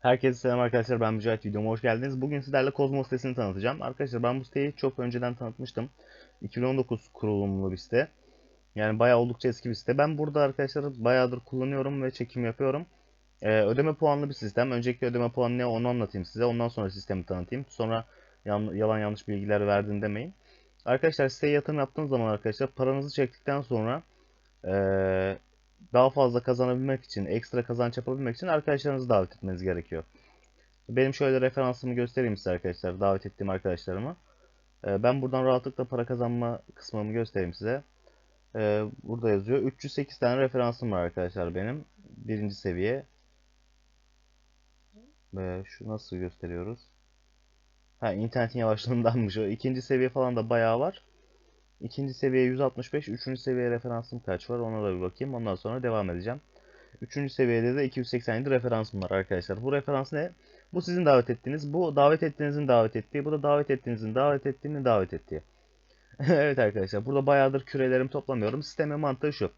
Herkese selam arkadaşlar ben Mücahit videoma hoş geldiniz. Bugün sizlerle Kozmos sitesini tanıtacağım. Arkadaşlar ben bu siteyi çok önceden tanıtmıştım. 2019 kurulumlu bir site. Yani bayağı oldukça eski bir site. Ben burada arkadaşlar bayağıdır kullanıyorum ve çekim yapıyorum. Ee, ödeme puanlı bir sistem. Önceki ödeme puanı ne onu anlatayım size. Ondan sonra sistemi tanıtayım. Sonra yan- yalan yanlış bilgiler verdin demeyin. Arkadaşlar siteye yatırım yaptığınız zaman arkadaşlar paranızı çektikten sonra ee, daha fazla kazanabilmek için, ekstra kazanç yapabilmek için arkadaşlarınızı davet etmeniz gerekiyor. Benim şöyle referansımı göstereyim size arkadaşlar, davet ettiğim arkadaşlarımı. Ee, Ben buradan rahatlıkla para kazanma kısmımı göstereyim size. Ee, Burada yazıyor. 308 tane referansım var arkadaşlar benim. Birinci seviye. Ve şu nasıl gösteriyoruz? Ha internetin yavaşlığındanmış o. İkinci seviye falan da bayağı var. İkinci seviye 165, üçüncü seviye referansım kaç var ona da bir bakayım. Ondan sonra devam edeceğim. Üçüncü seviyede de 287 referansım var arkadaşlar. Bu referans ne? Bu sizin davet ettiğiniz, bu davet ettiğinizin davet ettiği, bu da davet ettiğinizin davet ettiğinin davet ettiği. Evet arkadaşlar burada bayağıdır kürelerimi toplamıyorum. Sistemin mantığı şu.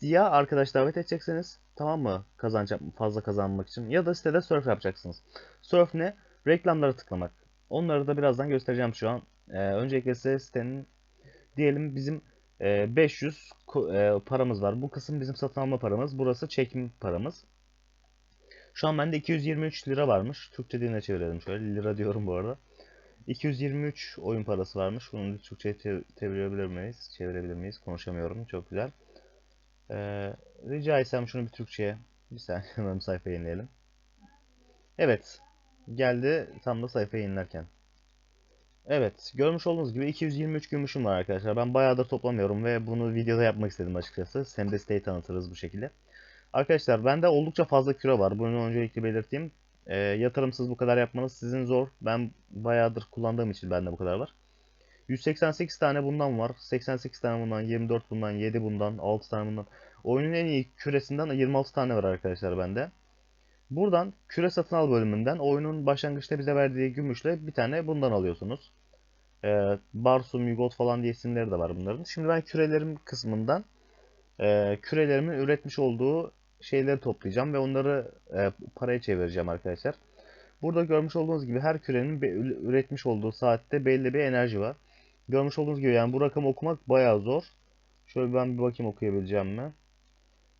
Ya arkadaş davet edeceksiniz tamam mı? Kazanç fazla kazanmak için ya da sitede surf yapacaksınız. Surf ne? Reklamlara tıklamak. Onları da birazdan göstereceğim şu an. Ee, öncelikle size sitenin diyelim bizim e, 500 ko- e, paramız var. Bu kısım bizim satın alma paramız. Burası çekim paramız. Şu an bende 223 lira varmış. Türkçe diline çevirelim şöyle. Lira diyorum bu arada. 223 oyun parası varmış. Bunu Türkçe'ye çevirebilir miyiz? Çevirebilir miyiz? Konuşamıyorum. Çok güzel. Ee, rica etsem şunu bir Türkçe'ye. Bir saniye sayfayı yenileyelim. Evet. Geldi tam da sayfayı yenilerken. Evet, görmüş olduğunuz gibi 223 gümüşüm var arkadaşlar. Ben bayağıdır toplamıyorum ve bunu videoda yapmak istedim açıkçası. Siteyi tanıtırız bu şekilde. Arkadaşlar bende oldukça fazla kilo var. Bunu öncelikle belirteyim. Ee, yatırımsız bu kadar yapmanız sizin zor. Ben bayağıdır kullandığım için bende bu kadar var. 188 tane bundan var. 88 tane bundan, 24 bundan, 7 bundan, 6 tane bundan. Oyunun en iyi küresinden 26 tane var arkadaşlar bende. Buradan küre satın al bölümünden oyunun başlangıçta bize verdiği gümüşle bir tane bundan alıyorsunuz. Ee, Barsum, Yugot falan diye isimleri de var bunların. Şimdi ben kürelerim kısmından e, kürelerimin üretmiş olduğu şeyleri toplayacağım ve onları e, paraya çevireceğim arkadaşlar. Burada görmüş olduğunuz gibi her kürenin üretmiş olduğu saatte belli bir enerji var. Görmüş olduğunuz gibi yani bu rakamı okumak bayağı zor. Şöyle ben bir bakayım okuyabileceğim mi?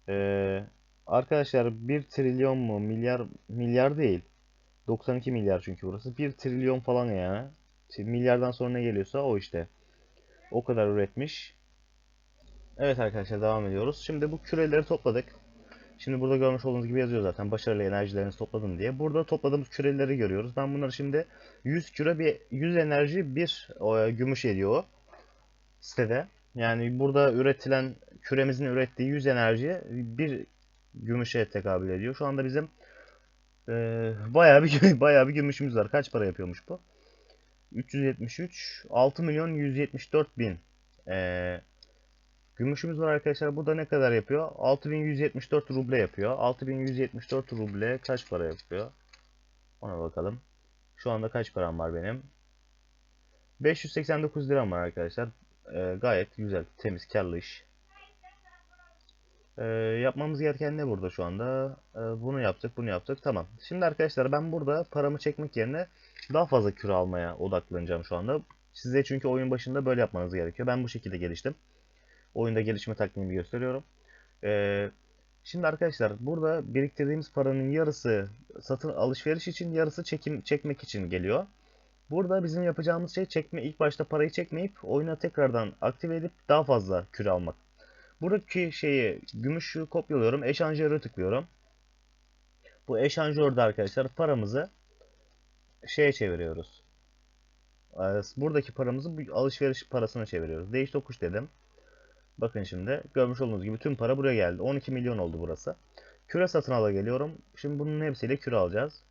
Ee, arkadaşlar 1 trilyon mu? Milyar milyar değil. 92 milyar çünkü burası. 1 trilyon falan yani. Şimdi milyardan sonra ne geliyorsa o işte. O kadar üretmiş. Evet arkadaşlar devam ediyoruz. Şimdi bu küreleri topladık. Şimdi burada görmüş olduğunuz gibi yazıyor zaten başarılı enerjilerinizi topladım diye. Burada topladığımız küreleri görüyoruz. Ben bunları şimdi 100 küre bir 100 enerji bir o, gümüş ediyor sitede. Yani burada üretilen küremizin ürettiği 100 enerji bir gümüşe tekabül ediyor. Şu anda bizim e, bayağı bir bayağı bir gümüşümüz var. Kaç para yapıyormuş bu? 373 6 milyon 174 bin e, gümüşümüz var arkadaşlar. Bu da ne kadar yapıyor? 6174 ruble yapıyor. 6174 ruble kaç para yapıyor? Ona bakalım. Şu anda kaç param var benim? 589 liram var arkadaşlar. Ee, gayet güzel, temiz, karlı iş. Ee, yapmamız gereken ne burada şu anda? Ee, bunu yaptık, bunu yaptık. Tamam. Şimdi arkadaşlar ben burada paramı çekmek yerine daha fazla küre almaya odaklanacağım şu anda. Size çünkü oyun başında böyle yapmanız gerekiyor. Ben bu şekilde geliştim. Oyunda gelişme taktiğimi gösteriyorum. Ee, şimdi arkadaşlar burada biriktirdiğimiz paranın yarısı satın alışveriş için, yarısı çekim çekmek için geliyor. Burada bizim yapacağımız şey çekme ilk başta parayı çekmeyip oyuna tekrardan aktive edip daha fazla küre almak. Buradaki şeyi gümüşü kopyalıyorum, eşanjöre tıklıyorum. Bu eşanjörde arkadaşlar paramızı şeye çeviriyoruz. Ee, Buradaki paramızı alışveriş parasına çeviriyoruz. Değiş tokuş dedim. Bakın şimdi görmüş olduğunuz gibi tüm para buraya geldi. 12 milyon oldu burası. Küre satın ala geliyorum. Şimdi bunun hepsiyle küre alacağız.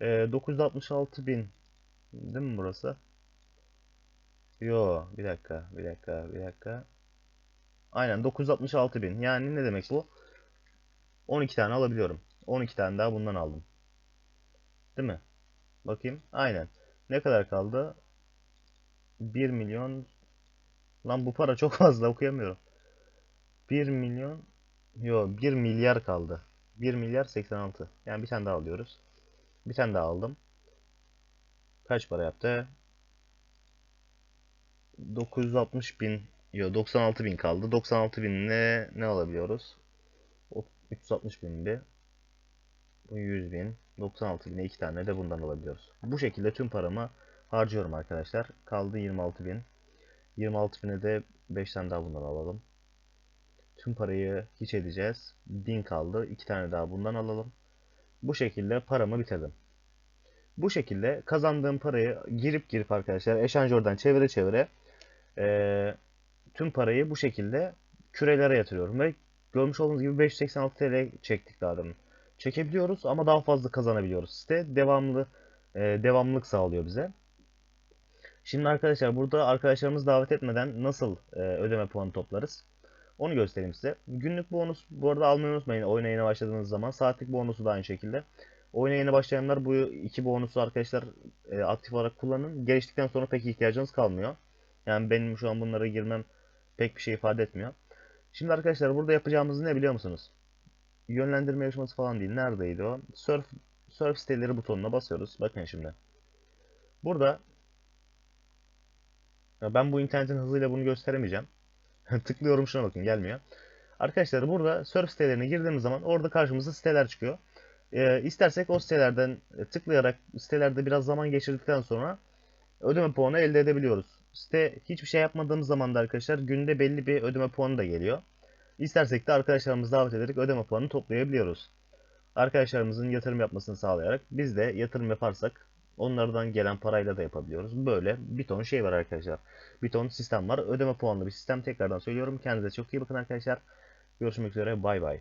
Ee, 966 bin değil mi burası? Yo bir dakika bir dakika bir dakika. Aynen 966 bin. Yani ne demek bu? 12 tane alabiliyorum. 12 tane daha bundan aldım. Değil mi? Bakayım. Aynen. Ne kadar kaldı? 1 milyon. Lan bu para çok fazla okuyamıyorum. 1 milyon. Yo 1 milyar kaldı. 1 milyar 86. Yani bir tane daha alıyoruz. Bir tane daha aldım. Kaç para yaptı? 960 bin, yok 96 bin kaldı. 96 binle ne alabiliyoruz? O 360 bin bir. Bu 100 bin. 96 bine iki tane de bundan alabiliyoruz. Bu şekilde tüm paramı harcıyorum arkadaşlar. Kaldı 26 bin. 26 bine de 5 tane daha bundan alalım. Tüm parayı hiç edeceğiz. 1000 kaldı. 2 tane daha bundan alalım. Bu şekilde paramı bitirdim. Bu şekilde kazandığım parayı girip girip arkadaşlar eşanjörden çevire çevire eee, tüm parayı bu şekilde kürelere yatırıyorum ve görmüş olduğunuz gibi 586 TL çektik daha. Çekebiliyoruz ama daha fazla kazanabiliyoruz. Site devamlı eee, devamlılık sağlıyor bize. Şimdi arkadaşlar burada arkadaşlarımız davet etmeden nasıl eee, ödeme puanı toplarız? Onu göstereyim size. Günlük bonus bu arada almayı unutmayın. Oyuna yeni başladığınız zaman saatlik bonusu da aynı şekilde. Oyuna yeni başlayanlar bu iki bonusu arkadaşlar e, aktif olarak kullanın. Geliştikten sonra pek ihtiyacınız kalmıyor. Yani benim şu an bunlara girmem pek bir şey ifade etmiyor. Şimdi arkadaşlar burada yapacağımız ne biliyor musunuz? Yönlendirme yarışması falan değil. Neredeydi o? Surf, surf siteleri butonuna basıyoruz. Bakın şimdi. Burada ben bu internetin hızıyla bunu gösteremeyeceğim. Tıklıyorum şuna bakın gelmiyor. Arkadaşlar burada surf sitelerine girdiğimiz zaman orada karşımıza siteler çıkıyor. Ee, istersek o sitelerden e, tıklayarak sitelerde biraz zaman geçirdikten sonra ödeme puanı elde edebiliyoruz. Site hiçbir şey yapmadığımız zaman da arkadaşlar günde belli bir ödeme puanı da geliyor. İstersek de arkadaşlarımızı davet ederek ödeme puanını toplayabiliyoruz. Arkadaşlarımızın yatırım yapmasını sağlayarak biz de yatırım yaparsak onlardan gelen parayla da yapabiliyoruz. Böyle bir ton şey var arkadaşlar. Bir ton sistem var. Ödeme puanlı bir sistem. Tekrardan söylüyorum. Kendinize çok iyi bakın arkadaşlar. Görüşmek üzere. Bay bay.